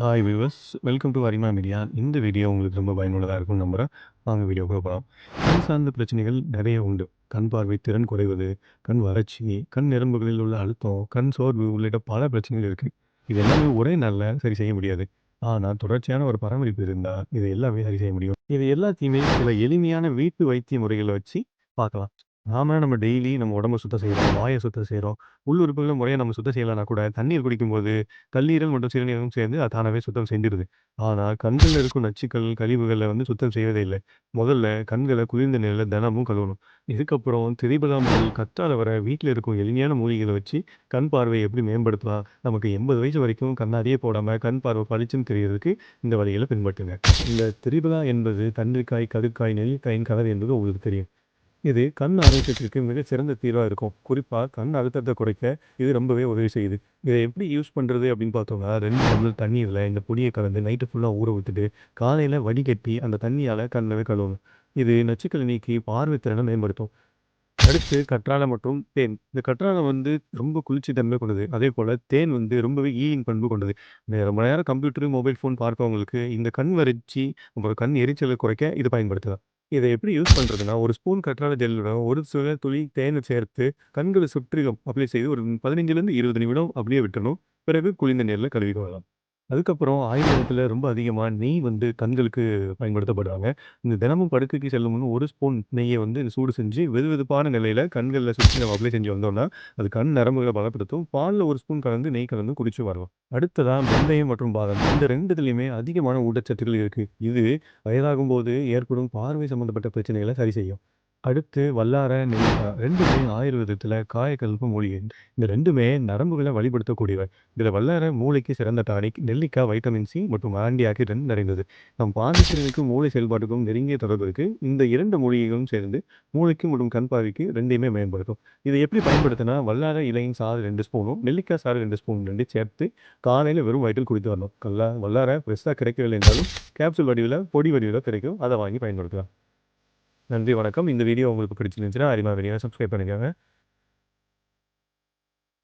Hi viewers welcome to Arima media இந்த video உங்களுக்கு ரொம்ப பயனுள்ளதாக இருக்கும் நம்புகிறேன் வாங்க வீடியோ போகலாம் கண் சார்ந்த பிரச்சனைகள் நிறைய உண்டு. கண் பார்வை திறன் குறைவது கண் வறட்சி கண் நரம்புகளில் உள்ள அழுத்தம் கண் சோர்வு உள்ளிட்ட பல பிரச்சனைகள் இருக்குது இது எல்லாமே ஒரே நாளில் சரி செய்ய முடியாது. ஆனால் தொடர்ச்சியான ஒரு பராமரிப்பு இருந்தால் இது எல்லாமே சரி செய்ய முடியும். இது எல்லாத்தையுமே சில எளிமையான வீட்டு வைத்திய முறைகளை வச்சு பார்க்கலாம். நாம நம்ம டெய்லி நம்ம உடம்ப சுத்தம் செய்கிறோம் வாயை சுத்தம் செய்கிறோம் உள் முறையாக நம்ம சுத்தம் செய்யலைன்னா கூட தண்ணீர் குடிக்கும்போது கல்லீரல் மற்றும் சிறுநீரகம் சேர்ந்து அது தானாகவே சுத்தம் செஞ்சிருது. ஆனால் கண்களில் இருக்கும் நச்சுக்கள் கழிவுகளை வந்து சுத்தம் செய்வதே இல்லை. முதல்ல கண்களை குளிர்ந்த நிலையில் தினமும் கழுவணும். இதுக்கப்புறம் திரிபலா முதல் கத்தால வர வீட்டில் இருக்கும் எளிமையான மூலிகளை வச்சு கண் பார்வையை எப்படி மேம்படுத்தலாம்? நமக்கு எண்பது வயசு வரைக்கும் கண்ணாடியே போடாமல் கண் பார்வை பளிச்சுன்னு தெரியறதுக்கு இந்த வழியில் பின்பற்றுங்க. இந்த திரிபலா என்பது தண்ணீர்க்காய் கருக்காய் நெல்லிக்காயின் கலர் என்பது உங்களுக்கு தெரியும். இது கண் ஆரோக்கியத்திற்கு மிகச்சிறந்த தீர்வாக இருக்கும். குறிப்பாக கண் அழுத்தத்தை குறைக்க இது ரொம்பவே உதவி செய்யுது. இதை எப்படி யூஸ் பண்ணுறது அப்படின்னு பார்த்தோம்னா ரெண்டு டம்ளர் தண்ணீரில் இந்த பொடியை கலந்து நைட்டு ஃபுல்லாக ஊற விட்டுட்டு காலையில் வடிகட்டி அந்த தண்ணியால் கண்ணவே கழுவணும். இது நச்சுக்களை நீக்கி பார்வை திறனை மேம்படுத்தும். அடுத்து கற்றாழை மற்றும் தேன். இந்த கற்றாழை வந்து ரொம்ப குளிர்ச்சி தன்மை கொண்டது. அதே போல் தேன் வந்து ரொம்பவே ஈயின் பண்பு கொண்டது. இந்த ரொம்ப நேரம் கம்ப்யூட்டர் மொபைல் ஃபோன் பார்ப்பவங்களுக்கு இந்த கண் வறட்சி அப்புறம் கண் எரிச்சலை குறைக்க இது பயன்படுத்தலாம். இதை எப்படி யூஸ் பண்றதுன்னா ஒரு ஸ்பூன் கற்றாழை ஜெல்லுடன் ஒரு சுழ துளி தேனை சேர்த்து கண்களை சுற்றிலும் அப்ளை செய்து ஒரு பதினஞ்சுலேருந்து இருபது நிமிடம் அப்படியே விட்டணும் பிறகு குளிர்ந்த நீரில் கழுவி கொள்ளலாம். அதுக்கப்புறம் ஆயுர்வேதத்தில் ரொம்ப அதிகமாக நெய் வந்து கண்களுக்கு பயன்படுத்தப்படுவாங்க. இந்த தினமும் படுக்கைக்கு செல்லும் முன் ஒரு ஸ்பூன் நெய்யை வந்து சூடு செஞ்சு வெது வெதுப்பான நிலையில் கண்களில் சுற்றி நம்ம அப்ளை செஞ்சு வந்தோம்னா அது கண் நரம்புகளை பலப்படுத்தும். பாலில் ஒரு ஸ்பூன் கலந்து நெய் கலந்து குடிச்சு வரலாம் அடுத்ததாக வெந்தயம் மற்றும் பாதம். இந்த ரெண்டுத்துலேயுமே அதிகமான ஊட்டச்சத்துக்கள் இருக்குது இது வயதாகும் போது ஏற்படும் பார்வை சம்மந்தப்பட்ட பிரச்சனைகளை சரி செய்யும். அடுத்து வல்லார நெல்லிக்காய் ரெண்டுமே ஆயுர்வேதத்தில் காயக்கல்பு மூலிகை. இந்த ரெண்டுமே நரம்புகளை வழிபடுத்தக்கூடியவை. இதில் வல்லார மூளைக்கு சிறந்த டானிக் நெல்லிக்காய் வைட்டமின் சி மற்றும் ஆன்டி ஆக்சிடென்ட் நிறைந்தது. நம் பாதித்திறனுக்கும் மூளை செயல்பாட்டுக்கும் நெருங்கிய தொடர்பு இருக்கு. இந்த இரண்டு மூலிகைகளும் சேர்ந்து மூளைக்கு மற்றும் கண் பார்வைக்கு ரெண்டையுமே மேம்படுத்தும். இதை எப்படி பயன்படுத்தினா வல்லார இலையின் சாறு ரெண்டு ஸ்பூனும் நெல்லிக்காய் சாறு ரெண்டு ஸ்பூன் ரெண்டு சேர்த்து காலையில் வெறும் வயிற்றில் குடித்து வரணும். கல்லா வல்லார ஃப்ரெஷ்ஷாக கிடைக்கவில்லை என்றாலும் கேப்சூல் வடிவில் பொடி வடிவில் கிடைக்கும். அதை வாங்கி பயன்படுத்தலாம். நன்றி வணக்கம். இந்த வீடியோ உங்களுக்கு பிடிச்சிருந்துச்சுன்னா அரிமா வீடியோ சப்ஸ்கிரைப் பண்ணிக்கோங்க.